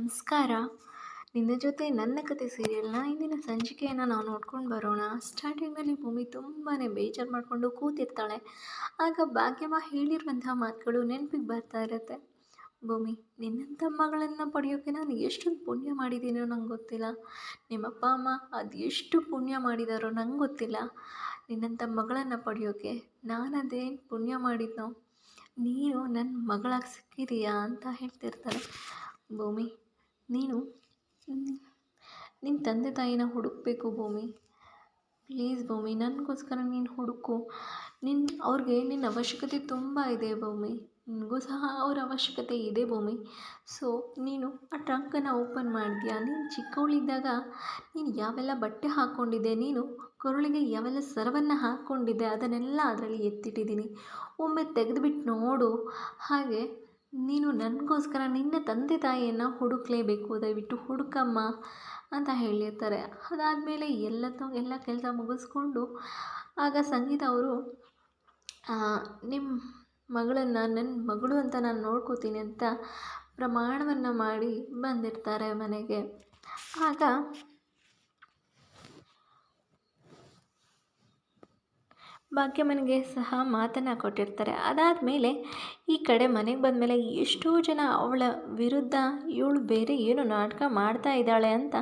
ನಮಸ್ಕಾರ. ನಿನ್ನ ಜೊತೆ ನನ್ನ ಕತೆ ಸೀರಿಯಲ್ನ ಇಂದಿನ ಸಂಚಿಕೆಯನ್ನು ನಾವು ನೋಡ್ಕೊಂಡು ಬರೋಣ. ಸ್ಟಾರ್ಟಿಂಗಲ್ಲಿ ಭೂಮಿ ತುಂಬಾ ಬೇಜಾರು ಮಾಡಿಕೊಂಡು ಕೂತಿರ್ತಾಳೆ. ಆಗ ಭಾಗ್ಯಮ್ಮ ಹೇಳಿರುವಂತಹ ಮಾತುಗಳು ನೆನಪಿಗೆ ಬರ್ತಾ ಇರುತ್ತೆ. ಭೂಮಿ, ನಿನ್ನಂಥ ಮಗಳನ್ನು ಪಡೆಯೋಕ್ಕೆ ನಾನು ಎಷ್ಟೊಂದು ಪುಣ್ಯ ಮಾಡಿದ್ದೀನೋ ನಂಗೆ ಗೊತ್ತಿಲ್ಲ. ನಿಮ್ಮಪ್ಪ ಅಮ್ಮ ಅದೆಷ್ಟು ಪುಣ್ಯ ಮಾಡಿದಾರೋ ನಂಗೆ ಗೊತ್ತಿಲ್ಲ. ನಿನ್ನಂಥ ಮಗಳನ್ನು ಪಡೆಯೋಕ್ಕೆ ನಾನು ಅದೇನು ಪುಣ್ಯ ಮಾಡಿದ್ನೋ? ನೀನು ನನ್ನ ಮಗಳಾಗಿ ಸಿಕ್ಕಿದೀಯಾ ಅಂತ ಹೇಳ್ತಿರ್ತಾಳೆ. ಭೂಮಿ ನೀನು? ನಿನ್ನ ತಂದೆ ತಾಯಿನ ಹುಡುಕಬೇಕು ಭೂಮಿ. ಪ್ಲೀಸ್ ಭೂಮಿ, ನನಗೋಸ್ಕರ ನೀನು ಹುಡುಕು. ನಿನ್ನ ಅವ್ರಿಗೆ ನಿನ್ನ ಅವಶ್ಯಕತೆ ತುಂಬ ಇದೆ ಭೂಮಿ. ನಿನಗೂ ಸಹ ಅವ್ರ ಅವಶ್ಯಕತೆ ಇದೆ ಭೂಮಿ. ಸೊ ನೀನು ಆ ಟ್ರಂಕನ್ನು ಓಪನ್ ಮಾಡಿದ್ಯಾ ನೀನು ಚಿಕ್ಕವಳಿದ್ದಾಗ ನೀನು ಯಾವೆಲ್ಲ ಬಟ್ಟೆ ಹಾಕ್ಕೊಂಡಿದ್ದೆ ನೀನು ಕೊರಳಿಗೆ ಯಾವೆಲ್ಲ ಸರವನ್ನು ಹಾಕ್ಕೊಂಡಿದ್ದೆ ಅದನ್ನೆಲ್ಲ ಅದರಲ್ಲಿ ಎತ್ತಿಟ್ಟಿದ್ದೀನಿ. ಒಮ್ಮೆ ತೆಗೆದುಬಿಟ್ಟು ನೋಡು. ಹಾಗೆ ನೀನು ನನಗೋಸ್ಕರ ನಿನ್ನ ತಂದೆ ತಾಯಿಯನ್ನು ಹುಡುಕಲೇಬೇಕು, ದಯವಿಟ್ಟು ಹುಡುಕಮ್ಮ ಅಂತ ಹೇಳಿರ್ತಾರೆ. ಅದಾದಮೇಲೆ ಎಲ್ಲ ಎಲ್ಲ ಕೆಲಸ ಮುಗಿಸ್ಕೊಂಡು ಆಗ ಸಂಗೀತ ಅವರು ನಿಮ್ಮ ಮಗಳನ್ನು ನನ್ನ ಮಗಳು ಅಂತ ನಾನು ನೋಡ್ಕೋತೀನಿ ಅಂತ ಪ್ರಮಾಣವನ್ನು ಮಾಡಿ ಬಂದಿರ್ತಾರೆ ಮನೆಗೆ. ಆಗ ಭಾಗ್ಯಮ್ಮನಿಗೆ ಸಹ ಮಾತನ್ನು ಕೊಟ್ಟಿರ್ತಾರೆ. ಅದಾದಮೇಲೆ ಈ ಕಡೆ ಮನೆಗೆ ಬಂದ ಮೇಲೆ ಎಷ್ಟೋ ಜನ ಅವಳ ವಿರುದ್ಧ ಇವಳು ಬೇರೆ ಏನು ನಾಟಕ ಮಾಡ್ತಾ ಇದ್ದಾಳೆ ಅಂತ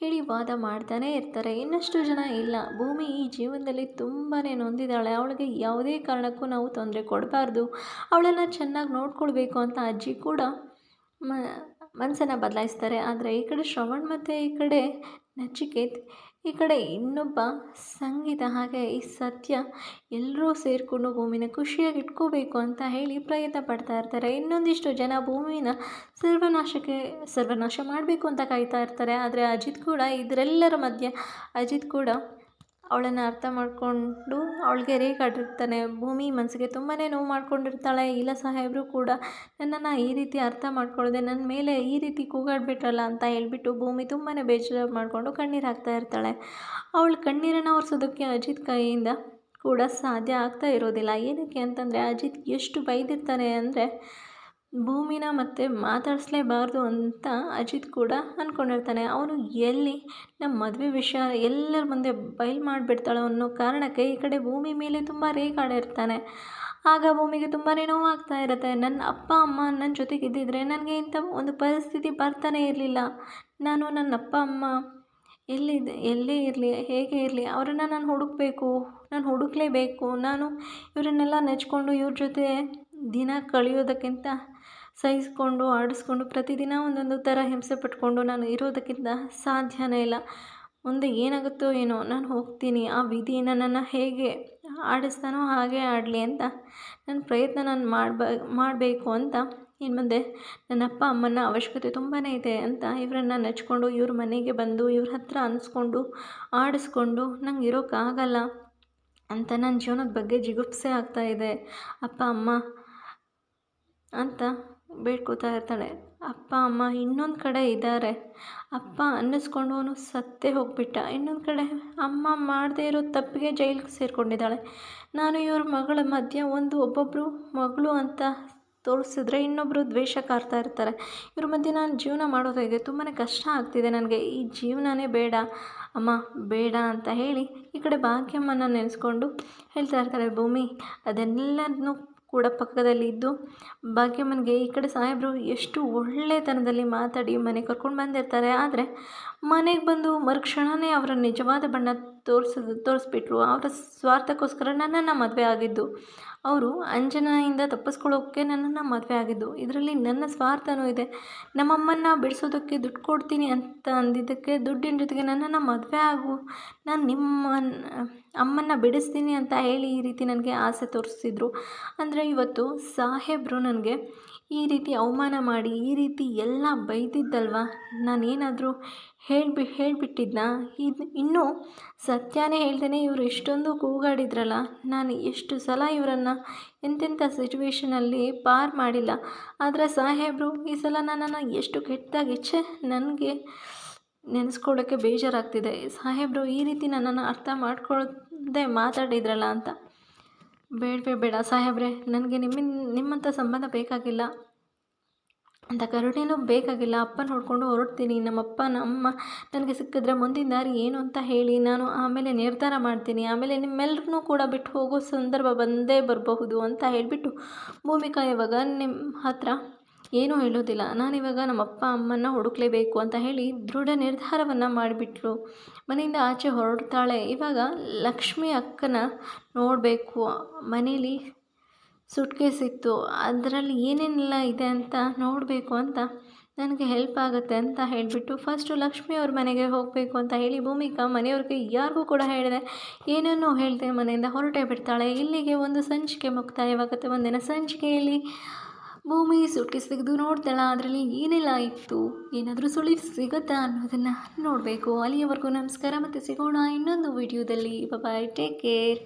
ಹೇಳಿ ವಾದ ಮಾಡ್ತಾನೇ ಇರ್ತಾರೆ. ಇನ್ನಷ್ಟು ಜನ ಇಲ್ಲ. ಭೂಮಿ ಈ ಜೀವನದಲ್ಲಿ ತುಂಬಾ ನೊಂದಿದ್ದಾಳೆ. ಅವಳಿಗೆ ಯಾವುದೇ ಕಾರಣಕ್ಕೂ ನಾವು ತೊಂದರೆ ಕೊಡಬಾರ್ದು. ಅವಳನ್ನು ಚೆನ್ನಾಗಿ ನೋಡ್ಕೊಳ್ಬೇಕು ಅಂತ ಅಜ್ಜಿ ಕೂಡ ಮ ಮನಸ್ಸನ್ನು ಬದಲಾಯಿಸ್ತಾರೆ. ಆದರೆ ಈ ಕಡೆ ಶ್ರವಣ್ ಮತ್ತು ಈ ಕಡೆ ನಚಿಕೇತ್ ಈ ಕಡೆ ಇನ್ನೊಬ್ಬ ಸಂಗೀತ ಹಾಗೆ ಈ ಸತ್ಯ ಎಲ್ಲರೂ ಸೇರಿಕೊಂಡು ಭೂಮಿನ ಖುಷಿಯಾಗಿ ಇಟ್ಕೋಬೇಕು ಅಂತ ಹೇಳಿ ಪ್ರಯತ್ನ ಪಡ್ತಾ ಇರ್ತಾರೆ. ಇನ್ನೊಂದಿಷ್ಟು ಜನ ಭೂಮಿನ ಸರ್ವನಾಶಕ್ಕೆ, ಸರ್ವನಾಶ ಮಾಡಬೇಕು ಅಂತ ಕಾಯ್ತಾ ಇರ್ತಾರೆ. ಆದರೆ ಅಜಿತ್ ಕೂಡ, ಇದರೆಲ್ಲರ ಮಧ್ಯೆ ಅಜಿತ್ ಕೂಡ ಅವಳನ್ನು ಅರ್ಥ ಮಾಡಿಕೊಂಡು ಅವಳಿಗೆ ರೇಗಾಡಿರ್ತಾನೆ. ಭೂಮಿ ಮನಸ್ಸಿಗೆ ತುಂಬಾ ನೋವು ಮಾಡ್ಕೊಂಡಿರ್ತಾಳೆ. ಇಲ್ಲ ಸಾಹೇಬರು ಕೂಡ ನನ್ನನ್ನು ಈ ರೀತಿ ಅರ್ಥ ಮಾಡ್ಕೊಳ್ಳದೆ ನನ್ನ ಮೇಲೆ ಈ ರೀತಿ ಕೂಗಾಡ್ಬಿಟ್ರಲ್ಲ ಅಂತ ಹೇಳ್ಬಿಟ್ಟು ಭೂಮಿ ತುಂಬಾ ಬೇಜಾರು ಮಾಡಿಕೊಂಡು ಕಣ್ಣೀರು ಹಾಕ್ತಾ ಇರ್ತಾಳೆ. ಅವಳು ಕಣ್ಣೀರನ್ನು ಒರೆಸೋದಕ್ಕೆ ಅಜಿತ್ ಕೈಯಿಂದ ಕೂಡ ಸಾಧ್ಯ ಆಗ್ತಾ ಇರೋದಿಲ್ಲ. ಏನಕ್ಕೆ ಅಂತಂದರೆ ಅಜಿತ್ ಎಷ್ಟು ಬೈದಿರ್ತಾನೆ ಅಂದರೆ ಭೂಮಿನ ಮತ್ತೆ ಮಾತಾಡಿಸ್ಲೇಬಾರ್ದು ಅಂತ ಅಜಿತ್ ಕೂಡ ಅಂದ್ಕೊಂಡಿರ್ತಾನೆ ಅವನು ಎಲ್ಲಿ ನಮ್ಮ ಮದುವೆ ವಿಷಯ ಎಲ್ಲರ ಮುಂದೆ ಬಯಲು ಮಾಡಿಬಿಡ್ತಾಳೋ ಅನ್ನೋ ಕಾರಣಕ್ಕೆ ಈ ಕಡೆ ಭೂಮಿ ಮೇಲೆ ತುಂಬ ರೇಗಾಡಿರ್ತಾನೆ ಆಗ ಭೂಮಿಗೆ ತುಂಬಾ ನೋವಾಗ್ತಾ ಇರುತ್ತೆ. ನನ್ನ ಅಪ್ಪ, ಅಮ್ಮ ನನ್ನ ಜೊತೆಗೆ ಇದ್ದಿದ್ರೆ ನನಗೆ ಇಂಥ ಒಂದು ಪರಿಸ್ಥಿತಿ ಬರ್ತಾನೆ ಇರಲಿಲ್ಲ. ನಾನು ನನ್ನ ಅಪ್ಪ, ಅಮ್ಮ ಎಲ್ಲಿದೆ ಎಲ್ಲೇ ಇರಲಿ? ಹೇಗೆ ಇರಲಿ? ಅವರನ್ನು ನಾನು ಹುಡುಕಬೇಕು. ನಾನು ಹುಡುಕಲೇಬೇಕು. ನಾನು ಇವರನ್ನೆಲ್ಲ ನೆಚ್ಕೊಂಡು ಇವ್ರ ಜೊತೆ ದಿನ ಕಳೆಯೋದಕ್ಕಿಂತ ಸಹಿಸ್ಕೊಂಡು, ಆಡಿಸ್ಕೊಂಡು ಪ್ರತಿದಿನ ಒಂದೊಂದು ಥರ ಹಿಂಸೆ ಪಟ್ಕೊಂಡು ನಾನು ಇರೋದಕ್ಕಿಂತ ಸಾಧ್ಯನೇ ಇಲ್ಲ. ಮುಂದೆ ಏನಾಗುತ್ತೋ ಏನೋ, ನಾನು ಹೋಗ್ತೀನಿ. ಆ ವಿಧಿ ನನ್ನನ್ನು ಹೇಗೆ ಆಡಿಸ್ತಾನೋ ಹಾಗೆ ಆಡಲಿ ಅಂತ, ನನ್ನ ಪ್ರಯತ್ನ ನಾನು ಮಾಡ್ಬ, ಮಾಡಬೇಕು ಅಂತ. ಇನ್ನು ಮುಂದೆ ನನ್ನ ಅಪ್ಪ, ಅಮ್ಮನ ಅವಶ್ಯಕತೆ ತುಂಬಾ ಇದೆ ಅಂತ ಇವರನ್ನು ನೆಚ್ಕೊಂಡು, ಇವ್ರ ಮನೆಗೆ ಬಂದು, ಇವ್ರ ಹತ್ರ ಅನಿಸ್ಕೊಂಡು, ಆಡಿಸ್ಕೊಂಡು ನಂಗೆ ಇರೋಕ್ಕಾಗಲ್ಲ ಅಂತ ನನ್ನ ಜೀವನದ ಬಗ್ಗೆ ಜಿಗುಪ್ಸೆ ಆಗ್ತಾಯಿದೆ ಅಪ್ಪ, ಅಮ್ಮ ಅಂತ ಬೇಡ್ಕೋತಾ ಇರ್ತಾಳೆ. ಅಪ್ಪ, ಅಮ್ಮ ಇನ್ನೊಂದು ಕಡೆ ಇದ್ದಾರೆ. ಅಪ್ಪ ಅನ್ನಿಸ್ಕೊಂಡವನು ಸತ್ತೇ ಹೋಗ್ಬಿಟ್ಟ. ಇನ್ನೊಂದು ಕಡೆ ಅಮ್ಮ ಮಾಡದೇ ಇರೋ ತಪ್ಪಿಗೆ ಜೈಲಿಗೆ ಸೇರಿಕೊಂಡಿದ್ದಾಳೆ. ನಾನು ಇವ್ರ ಮಗಳ ಮಧ್ಯೆ ಒಂದು ಒಬ್ಬೊಬ್ಬರು ಮಗಳು ಅಂತ ತೋರಿಸಿದ್ರೆ ಇನ್ನೊಬ್ಬರು ದ್ವೇಷ ಕಾರ್ತಾ ಇರ್ತಾರೆ. ಇವ್ರ ಮಧ್ಯೆ ನಾನು ಜೀವನ ಮಾಡೋದು ಹೇಗೆ? ತುಂಬಾ ಕಷ್ಟ ಆಗ್ತಿದೆ ನನಗೆ. ಈ ಜೀವನನೇ ಬೇಡ. ಅಮ್ಮ, ಬೇಡ ಅಂತ ಹೇಳಿ ಈ ಕಡೆ ಭಾಗ್ಯಮ್ಮನ ನೆನೆಸ್ಕೊಂಡು ಹೇಳ್ತಾ ಇರ್ತಾರೆ ಭೂಮಿ. ಅದೆಲ್ಲನೂ ಕೂಡ ಪಕ್ಕದಲ್ಲಿ ಇದ್ದು, ಭಾಗ್ಯಮ್ಮನಿಗೆ ಈ ಕಡೆ ಸಾಹೇಬರು ಎಷ್ಟು ಒಳ್ಳೆತನದಲ್ಲಿ ಮಾತಾಡಿ ಮನೆಗೆ ಕರ್ಕೊಂಡು ಬಂದಿರ್ತಾರೆ. ಆದರೆ ಮನೆಗೆ ಬಂದು ಮರುಕ್ಷಣವೇ ಅವರ ನಿಜವಾದ ಬಣ್ಣ ತೋರಿಸಿದ, ತೋರಿಸ್ಬಿಟ್ರು. ಅವರ ಸ್ವಾರ್ಥಕ್ಕೋಸ್ಕರ ನನ್ನನ್ನು ಮದುವೆ ಆಗಿದ್ದು. ಅವರು ಅಂಜನೆಯಿಂದ ತಪ್ಪಿಸ್ಕೊಳ್ಳೋಕ್ಕೆ ನನ್ನನ್ನು ಮದುವೆ ಆಗಿದ್ದು. ಇದರಲ್ಲಿ ನನ್ನ ಸ್ವಾರ್ಥನೂ ಇದೆ. ನಮ್ಮಮ್ಮನ್ನ ಬಿಡಿಸೋದಕ್ಕೆ ದುಡ್ಡು ಕೊಡ್ತೀನಿ ಅಂತ ಅಂದಿದ್ದಕ್ಕೆ ದುಡ್ಡಿನ ಜೊತೆಗೆ ನನ್ನನ್ನು ಮದುವೆ ಆಗು. ನಾನು ನಿಮ್ಮ ಅಮ್ಮನ್ನ ಬಿಡಿಸ್ತೀನಿ ಅಂತ ಹೇಳಿ ಈ ರೀತಿ ನನಗೆ ಆಸೆ ತೋರಿಸಿದ್ರು. ಅಂದರೆ ಇವತ್ತು ಸಾಹೇಬರು ನನಗೆ ಈ ರೀತಿ ಅವಮಾನ ಮಾಡಿ, ಈ ರೀತಿ ಎಲ್ಲ ಬೈದಿದ್ದಲ್ವ? ನಾನೇನಾದರೂ ಹೇಳ್ಬಿ, ಹೇಳಿಬಿಟ್ಟಿದ್ನಾ? ಇದು, ಇನ್ನೂ ಸತ್ಯನೇ ಹೇಳ್ದೇ ಇವರು ಎಷ್ಟೊಂದು ಕೂಗಾಡಿದ್ರಲ್ಲ, ನಾನು ಎಷ್ಟು ಸಲ ಇವರನ್ನು ಎಂತೆಂಥ ಸಿಚುವೇಷನಲ್ಲಿ ಪಾರ್ ಮಾಡಿಲ್ಲ. ಆದರೆ ಸಾಹೇಬರು, ಈ ಸಲ ನನ್ನನ್ನು ಎಷ್ಟು ಕೆಟ್ಟದಾಗಿ ಛೆ ನನಗೆ ನೆನೆಸ್ಕೊಳ್ಳೋಕ್ಕೆ ಬೇಜಾರಾಗ್ತಿದೆ. ಸಾಹೇಬರು, ಈ ರೀತಿ ನನ್ನನ್ನು ಅರ್ಥ ಮಾಡ್ಕೊಳ್ಳದೆ ಮಾತಾಡಿದ್ರಲ್ಲ ಅಂತ. ಬೇಡ ಬೇಡ ಸಾಹೇಬ್ರೆ, ನನಗೆ ನಿಮ್ಮಿಂದ ನಿಮ್ಮಂಥ ಸಂಬಂಧ ಬೇಕಾಗಿಲ್ಲ. ಅಂತ ಕರುಣೆನೂ ಬೇಕಾಗಿಲ್ಲ. ಅಪ್ಪ ನೋಡಿಕೊಂಡು ಹೊರಡ್ತೀನಿ. ನಮ್ಮಪ್ಪ, ನಮ್ಮ ನನಗೆ ಸಿಕ್ಕಿದ್ರೆ ಮುಂದಿನ ದಾರಿ ಏನು ಅಂತ ಹೇಳಿ ನಾನು ಆಮೇಲೆ ನಿರ್ಧಾರ ಮಾಡ್ತೀನಿ. ಆಮೇಲೆ ನಿಮ್ಮೆಲ್ಲರನ್ನೂ ಕೂಡ ಬಿಟ್ಟು ಹೋಗೋ ಸಂದರ್ಭ ಬಂದೇ ಬರಬಹುದು ಅಂತ ಹೇಳಿಬಿಟ್ಟು ಭೂಮಿಕಾ ಇವಾಗ ನಿಮ್ಮ ಹತ್ರ ಏನೂ ಹೇಳೋದಿಲ್ಲ. ನಾನಿವಾಗ ನಮ್ಮ ಅಪ್ಪ ಅಮ್ಮನ ಹುಡುಕ್ಲೇಬೇಕು ಅಂತ ಹೇಳಿ ದೃಢ ನಿರ್ಧಾರವನ್ನು ಮಾಡಿಬಿಟ್ಲು. ಮನೆಯಿಂದ ಆಚೆ ಹೊರಡ್ತಾಳೆ. ಇವಾಗ ಲಕ್ಷ್ಮಿ ಅಕ್ಕನ ನೋಡಬೇಕು. ಮನೇಲಿ ಸುಟ್ಕೇಸ್ ಇತ್ತು. ಅದರಲ್ಲಿ ಏನೇನೆಲ್ಲ ಇದೆ ಅಂತ ನೋಡಬೇಕು ಅಂತ ನನಗೆ ಹೆಲ್ಪ್ ಆಗುತ್ತೆ ಅಂತ ಹೇಳಿಬಿಟ್ಟು ಫಸ್ಟು ಲಕ್ಷ್ಮಿ ಅವ್ರ ಮನೆಗೆ ಹೋಗಬೇಕು ಅಂತ ಹೇಳಿ ಭೂಮಿಕಾ ಮನೆಯವ್ರಿಗೆ ಯಾರಿಗೂ ಕೂಡ ಹೇಳಿದೆ. ಏನೇನೋ ಹೇಳಿದೆ ಮನೆಯಿಂದ ಹೊರಟೇ ಬಿಡ್ತಾಳೆ. ಇಲ್ಲಿಗೆ ಒಂದು ಸಂಚಿಕೆ ಮುಕ್ತಾಯವಾಗುತ್ತೆ ಒಂದಿನ ಸಂಚಿಕೆಯಲ್ಲಿ ಭೂಮಿ ಸುಟ್ಕೇಸ್ ತೆಗೆದು ನೋಡ್ತಾಳೆ. ಅದರಲ್ಲಿ ಏನೆಲ್ಲ ಇತ್ತು? ಏನಾದರೂ ಸುಳಿವು ಸಿಗುತ್ತಾ ಅನ್ನೋದನ್ನು ನೋಡಬೇಕು. ಅಲ್ಲಿಯವರೆಗೂ ನಮಸ್ಕಾರ ಮತ್ತು ಸಿಗೋಣ ಇನ್ನೊಂದು ವಿಡಿಯೋದಲ್ಲಿ ಬಾಯ್ ಟೇಕ್ ಕೇರ್